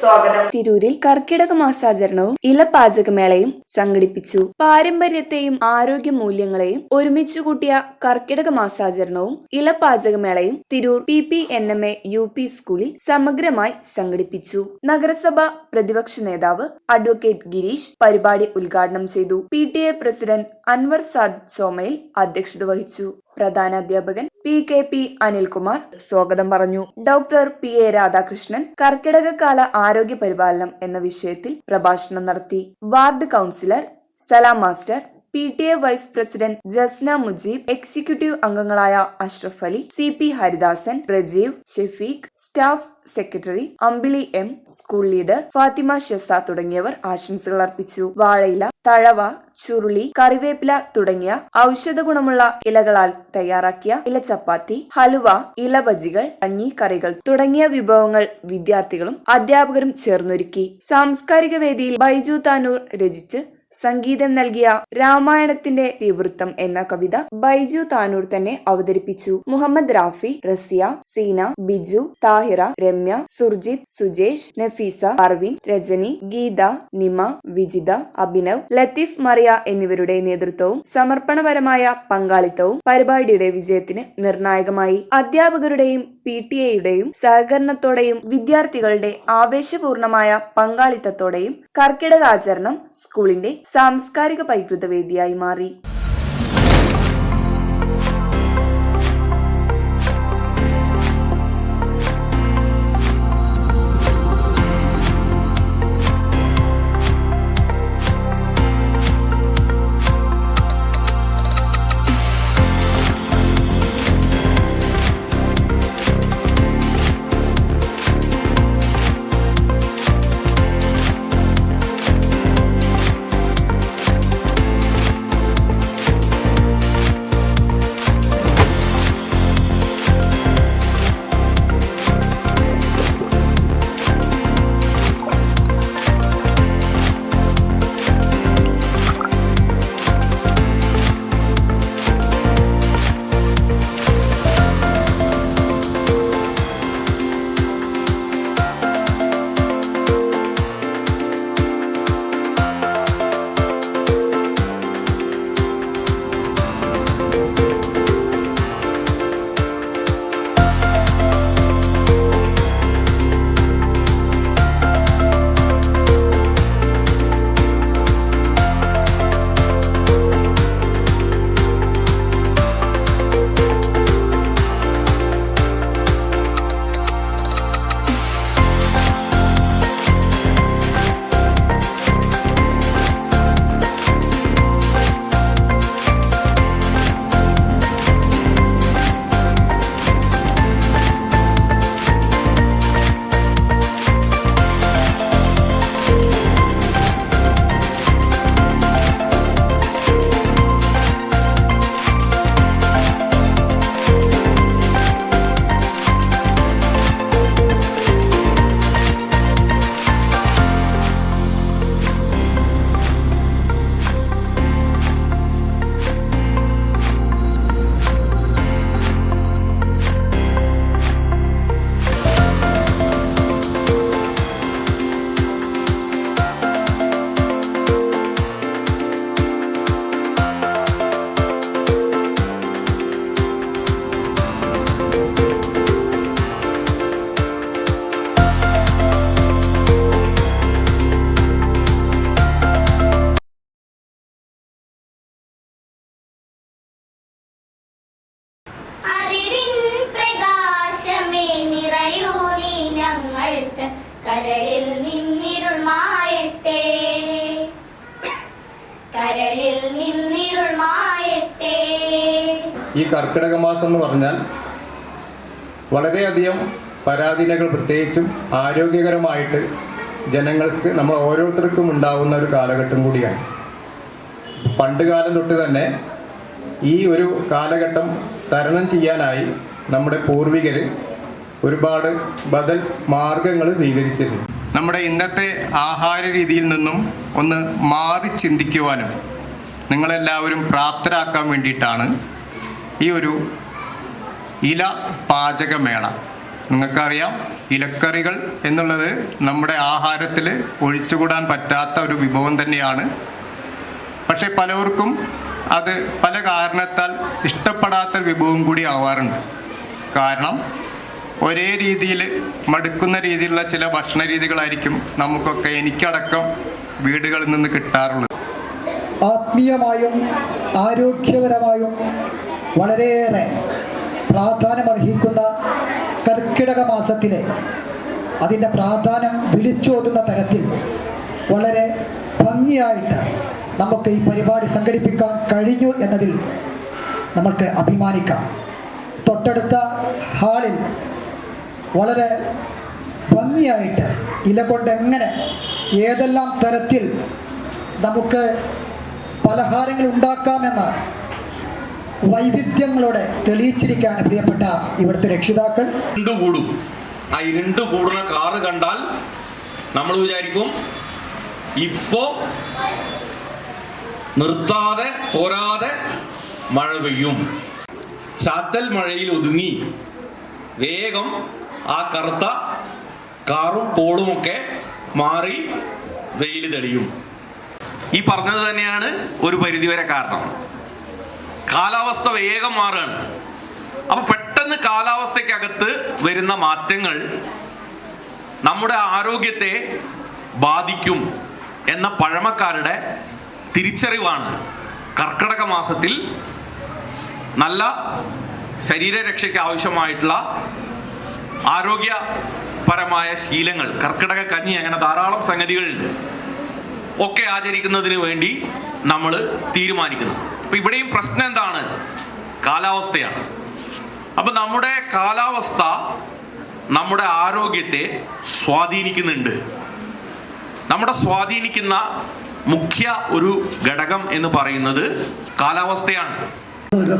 സ്വാഗതം. തിരൂരിൽ കർക്കിടക മാസാചരണവും ഇലപാചകമേളയും സംഘടിപ്പിച്ചു. പാരമ്പര്യത്തെയും ആരോഗ്യ മൂല്യങ്ങളെയും ഒരുമിച്ച് കൂട്ടിയ കർക്കിടക മാസാചരണവും ഇലപാചകമേളയും Tirur P P N M A U P സ്കൂളിൽ സമഗ്രമായി സംഘടിപ്പിച്ചു. നഗരസഭ പ്രതിപക്ഷ നേതാവ് അഡ്വക്കേറ്റ് ഗിരീഷ് പരിപാടി ഉദ്ഘാടനം ചെയ്തു. P T A president Anwar Saad ചോമയിൽ അധ്യക്ഷത വഹിച്ചു. പ്രധാന അധ്യാപകൻ പി കെ പി അനിൽകുമാർ സ്വാഗതം പറഞ്ഞു. ഡോക്ടർ പി എ രാധാകൃഷ്ണൻ കർക്കിടകകാല ആരോഗ്യ പരിപാലനം എന്ന വിഷയത്തിൽ പ്രഭാഷണം നടത്തി. Ward councillor Salam master P T A vice president Jasna Mujeeb executive അംഗങ്ങളായ Ashraf Ali C P Haridasan Rajeev Shefeeq staff secretary Ambili M school leader Fathima Shesa തുടങ്ങിയവർ ആശംസകൾ അർപ്പിച്ചു. വാഴയില തഴവ ചുരുളി കറിവേപ്പില തുടങ്ങിയ ഔഷധ ഗുണമുള്ള ഇലകളാൽ തയ്യാറാക്കിയ ഇല ചപ്പാത്തി ഹലുവ ഇലബജികൾ കഞ്ഞി കറികൾ തുടങ്ങിയ വിഭവങ്ങൾ വിദ്യാർത്ഥികളും അധ്യാപകരും ചേർന്നൊരുക്കി. സാംസ്കാരിക വേദിയിൽ ബൈജു താനൂർ രചിച്ച് സംഗീതം നൽകിയ രാമായണത്തിന്റെ തീവൃത്തം എന്ന കവിത ബൈജു താനൂർ തന്നെ അവതരിപ്പിച്ചു. മുഹമ്മദ് റാഫി റസിയ സീന ബിജു താഹിറ രമ്യ സുർജിത് സുജേഷ് നഫീസ അർവിൻ രജനി ഗീത നിമ വിജിത അഭിനവ് ലത്തീഫ് മറിയ എന്നിവരുടെ നേതൃത്വവും സമർപ്പണപരമായ പങ്കാളിത്തവും പരിപാടിയുടെ വിജയത്തിന് നിർണായകമായി. അധ്യാപകരുടെയും പി ടി എയുടെയും സഹകരണത്തോടെയും വിദ്യാർത്ഥികളുടെ ആവേശപൂർണമായ പങ്കാളിത്തത്തോടെയും കർക്കിടകാചരണം സ്കൂളിന്റെ സാംസ്കാരിക പൈതൃക വേദിയായി മാറി. ഈ കർക്കിടക മാസം എന്ന് പറഞ്ഞാൽ വളരെയധികം പരാധീനകൾ പ്രത്യേകിച്ചും ആരോഗ്യകരമായിട്ട് ജനങ്ങൾക്ക് നമ്മൾ ഓരോരുത്തർക്കും ഉണ്ടാവുന്ന ഒരു കാലഘട്ടം കൂടിയാണ്. പണ്ട് കാലം തൊട്ട് തന്നെ ഈ ഒരു കാലഘട്ടം തരണം ചെയ്യാനായി നമ്മുടെ പൂർവികർ ഒരുപാട് ബദൽ മാർഗങ്ങൾ സ്വീകരിച്ചിരുന്നു. നമ്മുടെ ഇന്നത്തെ ആഹാര രീതിയിൽ നിന്നും ഒന്ന് മാറി ചിന്തിക്കുവാനും നിങ്ങളെല്ലാവരും പ്രാപ്തരാക്കാൻ വേണ്ടിയിട്ടാണ് ഈ ഒരു ഇല പാചകമേള. നിങ്ങൾക്കറിയാം ഇലക്കറികൾ എന്നുള്ളത് നമ്മുടെ ആഹാരത്തിൽ ഒഴിച്ചുകൂടാൻ പറ്റാത്ത ഒരു വിഭവം തന്നെയാണ്. പക്ഷേ പലവർക്കും അത് പല കാരണത്താൽ ഇഷ്ടപ്പെടാത്ത വിഭവം കൂടി ആവാറുണ്ട്. കാരണം ഒരേ രീതിയിൽ മടുക്കുന്ന രീതിയിലുള്ള ചില ഭക്ഷണ രീതികളായിരിക്കും നമുക്കൊക്കെ എനിക്കടക്കം വീടുകളിൽ നിന്ന് കിട്ടാറുള്ളത്. ആത്മീയമായും ആരോഗ്യപരമായും വളരെയേറെ പ്രാധാന്യമർഹിക്കുന്ന കർക്കിടക മാസത്തിലെ അതിന്റെ പ്രാധാന്യം വിളിച്ചോതുന്ന തരത്തിൽ വളരെ ഭംഗിയായിട്ട് നമുക്ക് ഈ പരിപാടി സംഘടിപ്പിക്കാൻ കഴിഞ്ഞു എന്നതിൽ നമുക്ക് അഭിമാനിക്കാം. തൊട്ടടുത്ത ഹാളിൽ വളരെ ഭംഗിയായിട്ട് ഇല കൊണ്ട് എങ്ങനെ ഏതെല്ലാം തരത്തിൽ നമുക്ക് പലഹാരങ്ങൾ ഉണ്ടാക്കാമെന്ന് വൈവിധ്യങ്ങളോടെ തെളിയിച്ചിരിക്കുകയാണ് പ്രിയപ്പെട്ട ഇവിടുത്തെ രക്ഷിതാക്കൾ. കൂടും. ആ ഇരുണ്ട് കൂടുന്ന കാറ് കണ്ടാൽ നമ്മൾ വിചാരിക്കും ഇപ്പോ നിർത്താതെ തോരാതെ മഴ പെയ്യും. ചാത്തൽ മഴയിൽ ഒതുങ്ങി. വേഗം ആ കറുത്ത കാറും കോളുമൊക്കെ മാറി വെയിൽ തെളിയും. ഈ പറഞ്ഞത് തന്നെയാണ് ഒരു പരിധിവരെ കാരണം. കാലാവസ്ഥ വേഗം മാറുകയാണ്. അപ്പൊ പെട്ടെന്ന് കാലാവസ്ഥയ്ക്കകത്ത് വരുന്ന മാറ്റങ്ങൾ നമ്മുടെ ആരോഗ്യത്തെ ബാധിക്കും എന്ന പഴമക്കാരുടെ തിരിച്ചറിവാണ്. കർക്കിടക മാസത്തിൽ നല്ല ശരീരരക്ഷയ്ക്ക് ആവശ്യമായിട്ടുള്ള ആരോഗ്യപരമായ ശീലങ്ങൾ കർക്കിടക കഞ്ഞി അങ്ങനെ ധാരാളം സംഗതികളുണ്ട് ഒക്കെ ആചരിക്കുന്നതിന് വേണ്ടി നമ്മൾ തീരുമാനിക്കുന്നു. അപ്പൊ ഇവിടെയും പ്രശ്നം എന്താണ്? കാലാവസ്ഥയാണ്. അപ്പൊ നമ്മുടെ കാലാവസ്ഥ നമ്മുടെ ആരോഗ്യത്തെ സ്വാധീനിക്കുന്നുണ്ട്. നമ്മുടെ സ്വാധീനിക്കുന്ന മുഖ്യ ഒരു ഘടകം എന്ന് പറയുന്നത് കാലാവസ്ഥയാണ്.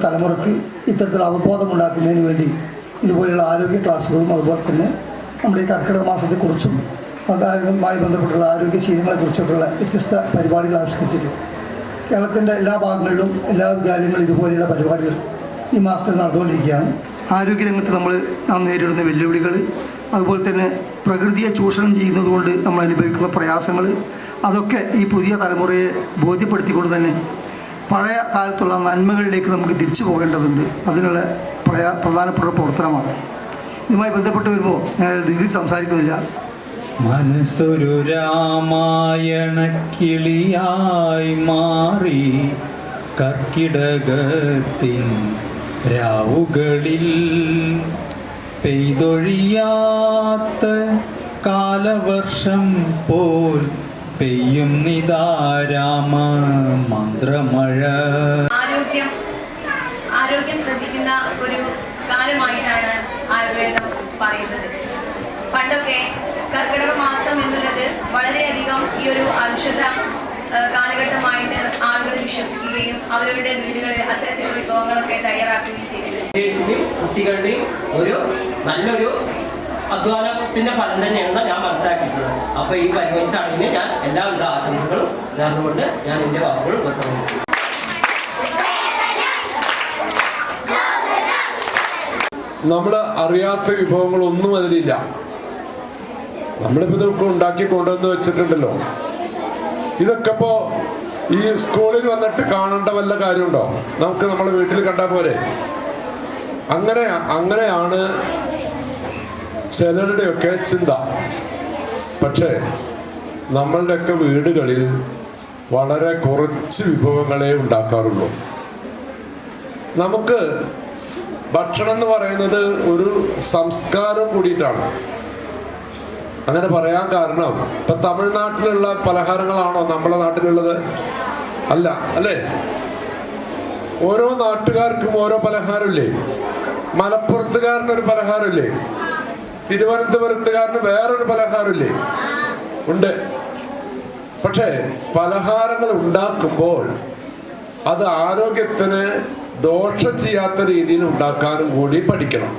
തലമുറയ്ക്ക് ഇത്തരത്തിൽ അവബോധം ഉണ്ടാക്കുന്നതിന് വേണ്ടി ഇതുപോലെയുള്ള ആരോഗ്യ ക്ലാസ്സുകളും അതുപോലെ തന്നെ നമ്മുടെ ഈ കർക്കിടക മാസത്തെക്കുറിച്ചും അതുമായി ബന്ധപ്പെട്ടുള്ള ആരോഗ്യ ശീലങ്ങളെക്കുറിച്ചൊക്കെയുള്ള വ്യത്യസ്ത പരിപാടികൾ ആവിഷ്കരിച്ചിട്ട് കേരളത്തിന്റെ എല്ലാ ഭാഗങ്ങളിലും എല്ലാ വിദ്യാലയങ്ങളിലും ഇതുപോലെയുള്ള പരിപാടികൾ ഈ മാസത്തിൽ നടന്നുകൊണ്ടിരിക്കുകയാണ്. ആരോഗ്യരംഗത്ത് നമ്മൾ നാം നേരിടുന്ന വെല്ലുവിളികൾ അതുപോലെ തന്നെ പ്രകൃതിയെ ചൂഷണം ചെയ്യുന്നതുകൊണ്ട് നമ്മൾ അനുഭവിക്കുന്ന പ്രയാസങ്ങൾ അതൊക്കെ ഈ പുതിയ തലമുറയെ ബോധ്യപ്പെടുത്തിക്കൊണ്ട് തന്നെ പഴയ കാലത്തുള്ള നന്മകളിലേക്ക് നമുക്ക് തിരിച്ചു പോകേണ്ടതുണ്ട്. അതിനുള്ള പ്രധാനപ്പെട്ട പ്രവർത്തനമാണ്. ഇതുമായി ബന്ധപ്പെട്ട് വരുമ്പോൾ ഞാൻ ദീർഘ സംസാരിക്കുന്നില്ല. മനസ്സൊരു രാമായണ കിളിയായി മാറി കർക്കിടകത്തിൻ രാവുകളിൽ പെയ്തൊഴിയാത്ത കാലവർഷം പോൽ പെയ്യും നിതാരാമ മന്ത്രമഴ. ആരോഗ്യം ആരോഗ്യം ശ്രദ്ധിക്കുന്ന ഒരു കാലമായിട്ടാണ് ആയുർവേദം പറയുന്നത്. പണ്ടൊക്കെ കർക്കിടക മാസം എന്നുള്ളത് വളരെയധികം ഈ ഒരു ഔഷധ കാലഘട്ടമായിട്ട് ആളുകൾ വിശ്വസിക്കുകയും അവരവരുടെ വീടുകളിൽ അത്തരത്തിലുള്ള വിഭവങ്ങളൊക്കെ തയ്യാറാക്കുകയും ചെയ്തിട്ടുണ്ട്. കുട്ടികളുടെയും ഒരു നല്ലൊരു അധ്വാനത്തിന്റെ ഫലം തന്നെയാണെന്ന് ഞാൻ മനസ്സിലാക്കിയിട്ടുള്ളത്. അപ്പൊ ഈ ചടങ്ങിന് ഞാൻ എല്ലാവിധ ആശംസകളും നേർന്നുകൊണ്ട് ഞാൻ എന്റെ വാക്കുകൾ ഉപസംഹരിക്കുന്നു. നമ്മൾ അറിയാത്ത വിഭവങ്ങളൊന്നും അതിലില്ല. നമ്മളിപ്പോ ഇതൊക്കെ ഉണ്ടാക്കി കൊണ്ടുവന്ന് വെച്ചിട്ടുണ്ടല്ലോ. ഇതൊക്കെ ഇപ്പോ ഈ സ്കൂളിൽ വന്നിട്ട് കാണേണ്ട വല്ല കാര്യമുണ്ടോ? നമുക്ക് നമ്മളെ വീട്ടിൽ കണ്ടാൽ പോരെ. അങ്ങനെ അങ്ങനെയാണ് ചിലരുടെയൊക്കെ ചിന്ത. പക്ഷേ നമ്മളുടെയൊക്കെ വീടുകളിൽ വളരെ കുറച്ച് വിഭവങ്ങളെ ഉണ്ടാക്കാറുള്ളൂ. നമുക്ക് ഭക്ഷണം എന്ന് പറയുന്നത് ഒരു സംസ്കാരം കൂടിയിട്ടാണ്. അങ്ങനെ പറയാൻ കാരണം ഇപ്പൊ തമിഴ്നാട്ടിലുള്ള പലഹാരങ്ങളാണോ നമ്മളെ നാട്ടിലുള്ളത്? അല്ല അല്ലേ? ഓരോ നാട്ടുകാർക്കും ഓരോ പലഹാരമില്ലേ? മലപ്പുറത്തുകാരനൊരു പലഹാരമില്ലേ? തിരുവനന്തപുരത്തുകാരന് വേറൊരു പലഹാരമില്ലേ? ഉണ്ട്. പക്ഷേ പലഹാരങ്ങൾ ഉണ്ടാക്കുമ്പോൾ അത് ആരോഗ്യത്തിന് ദോഷം ചെയ്യാത്ത രീതിയിൽ ഉണ്ടാക്കാനും കൂടി പഠിക്കണം.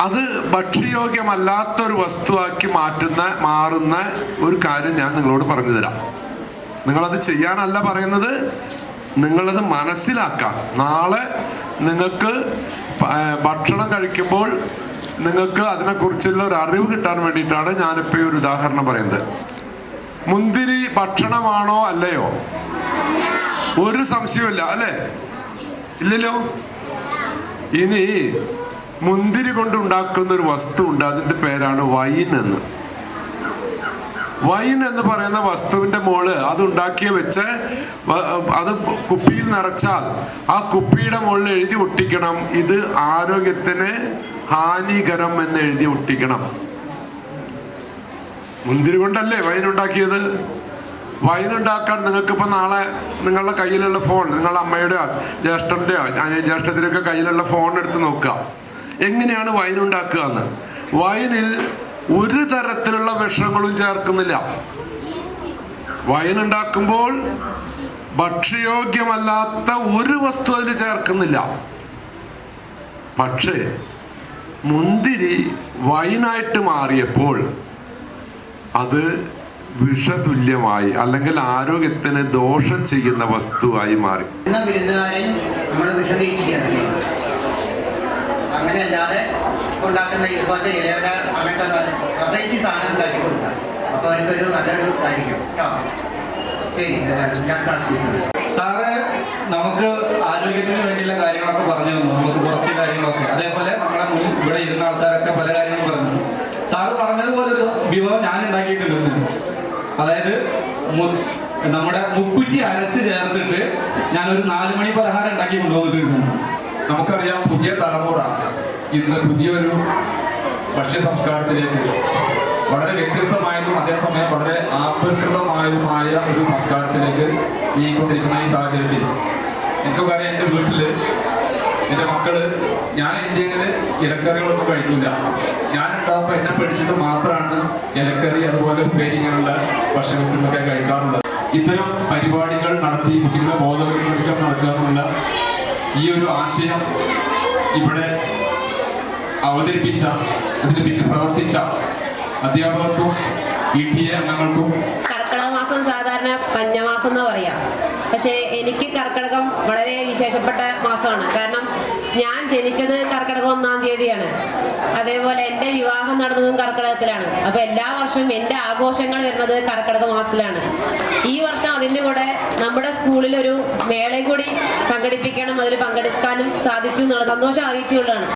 അത് ഭക്ഷ്യയോഗ്യമല്ലാത്ത ഒരു വസ്തുവാക്കി മാറ്റുന്ന മാറുന്ന ഒരു കാര്യം ഞാൻ നിങ്ങളോട് പറഞ്ഞു തരാം നിങ്ങളത് ചെയ്യാനല്ല പറയുന്നത് നിങ്ങളത് മനസ്സിലാക്കാം. നാളെ നിങ്ങൾക്ക് ഭക്ഷണം കഴിക്കുമ്പോൾ നിങ്ങൾക്ക് അതിനെക്കുറിച്ചുള്ള ഒരു അറിവ് കിട്ടാൻ വേണ്ടിയിട്ടാണ് ഞാനിപ്പോൾ ഒരു ഉദാഹരണം പറയുന്നത്. മുന്തിരി ഭക്ഷണമാണോ അല്ലയോ? ഒരു സംശയമില്ല അല്ലേ? ഇല്ലല്ലോ? ഇനി മുന്തിരി കൊണ്ട് ഉണ്ടാക്കുന്ന ഒരു വസ്തു ഉണ്ട് അതിന്റെ പേരാണ് വൈൻ എന്ന്. വൈൻ എന്ന് പറയുന്ന വസ്തുവിന്റെ മോൾ അത് ഉണ്ടാക്കിയ വെച്ച് അത് കുപ്പിയിൽ നിറച്ചാൽ ആ കുപ്പിയുടെ മുകളിൽ എഴുതി ഒട്ടിക്കണം. ഇത് ആരോഗ്യത്തിന് ഹാനികരം എന്ന് എഴുതി ഒട്ടിക്കണം. മുന്തിരി കൊണ്ടല്ലേ വൈൻ ഉണ്ടാക്കിയത്? വൈൻ ഉണ്ടാക്കാൻ നിങ്ങൾക്ക് ഇപ്പൊ നാളെ നിങ്ങളുടെ കയ്യിലുള്ള ഫോൺ നിങ്ങളുടെ അമ്മയുടെയോ ജ്യേഷ്ഠന്റെയോ അനിയ- ജ്യേഷ്ഠത്തിന്റെയൊക്കെ കയ്യിലുള്ള ഫോൺ എടുത്ത് നോക്കുക. എങ്ങനെയാണ് വൈൻ ഉണ്ടാക്കുക എന്ന്? വൈനിൽ ഒരു തരത്തിലുള്ള വിഷങ്ങളും ചേർക്കുന്നില്ല. വൈൻ ഉണ്ടാക്കുമ്പോൾ ഭക്ഷ്യയോഗ്യമല്ലാത്ത ഒരു വസ്തു അതിൽ ചേർക്കുന്നില്ല. പക്ഷേ മുന്തിരി വൈനായിട്ട് മാറിയപ്പോൾ അത് വിഷതുല്യമായി അല്ലെങ്കിൽ ആരോഗ്യത്തിന് ദോഷം ചെയ്യുന്ന വസ്തുവായി മാറി. അങ്ങനെയല്ലാതെ ഉണ്ടാക്കുന്ന ഇതുപോലത്തെ ഇലയുടെ അങ്ങനത്തെ വെറൈറ്റി സാധനം ഉണ്ടാക്കി കൊടുക്കാം. അപ്പോൾ അവർക്കൊരു നല്ലൊരു ഇതായിരിക്കും. കേട്ടോ? ശരി ഞാൻ സാറ് നമുക്ക് ആരോഗ്യത്തിന് വേണ്ടിയുള്ള കാര്യങ്ങളൊക്കെ പറഞ്ഞു തന്നു. നമുക്ക് കുറച്ച് കാര്യങ്ങളൊക്കെ. അതേപോലെ നമ്മുടെ മുൻ ഇവിടെ ഇരുന്ന ആൾക്കാരൊക്കെ പല കാര്യങ്ങളും പറഞ്ഞു സാറ് പറഞ്ഞതുപോലെ ഒരു വിഭവം ഞാൻ ഉണ്ടാക്കിയിട്ടുണ്ട് അതായത് നമ്മുടെ മുക്കുറ്റി അരച്ച് ചേർത്തിട്ട് ഞാൻ ഒരു നാല് മണി പലഹാരം ഉണ്ടാക്കി കൊണ്ടുവന്നിട്ടുണ്ട്. നമുക്കറിയാം പുതിയ തലമുറ ഇന്ന് പുതിയൊരു ഭക്ഷ്യ സംസ്കാരത്തിലേക്ക് വളരെ വ്യത്യസ്തമായതും അതേസമയം വളരെ ആപൽകൃതമായതുമായ ഒരു സംസ്കാരത്തിലേക്ക് നീങ്ങിക്കൊണ്ടിരിക്കുന്ന ഈ സാഹചര്യത്തിൽ. എനിക്കൊക്കെ അറിയാം എന്റെ വീട്ടിൽ എന്റെ മക്കൾ ഞാൻ ഇന്ത്യയിൽ ഇലക്കറികളൊന്നും കഴിക്കില്ല ഞാൻ ഉണ്ടാകുമ്പോൾ എന്നെ പഠിച്ചിട്ട് മാത്രമാണ് ഇലക്കറി അതുപോലെ ഉപ്പേരിങ്ങനെയുള്ള ഭക്ഷണങ്ങളൊക്കെ കഴിക്കാറുള്ളത്. ഇത്തരം പരിപാടികൾ നടത്തി കുട്ടികളെ ബോധവൽക്കരിക്കാൻ നടക്കാറുള്ള ഈ ഒരു ആശയം ഇവിടെ അവതരിപ്പിച്ച അതിന് പിന്നെ പ്രവർത്തിച്ച അധ്യാപകർക്കും പി എ അംഗങ്ങൾക്കും സാധാരണ പഞ്ഞമാസം എന്ന് പറയാം. പക്ഷേ എനിക്ക് കർക്കിടകം വളരെ വിശേഷപ്പെട്ട മാസമാണ്. കാരണം ഞാൻ ജനിച്ചത് കർക്കിടകം ഒന്നാം തീയതിയാണ്. അതേപോലെ എന്റെ വിവാഹം നടന്നതും കർക്കിടകത്തിലാണ്. അപ്പൊ എല്ലാ വർഷവും എന്റെ ആഘോഷങ്ങൾ വരുന്നത് കർക്കിടക മാസത്തിലാണ്. ഈ വർഷം അതിന്റെ കൂടെ നമ്മുടെ സ്കൂളിൽ ഒരു മേളയും കൂടി സംഘടിപ്പിക്കണം. അതിൽ പങ്കെടുക്കാനും സാധിച്ചു എന്നുള്ള സന്തോഷം അറിയിച്ചുകൊണ്ടാണ്.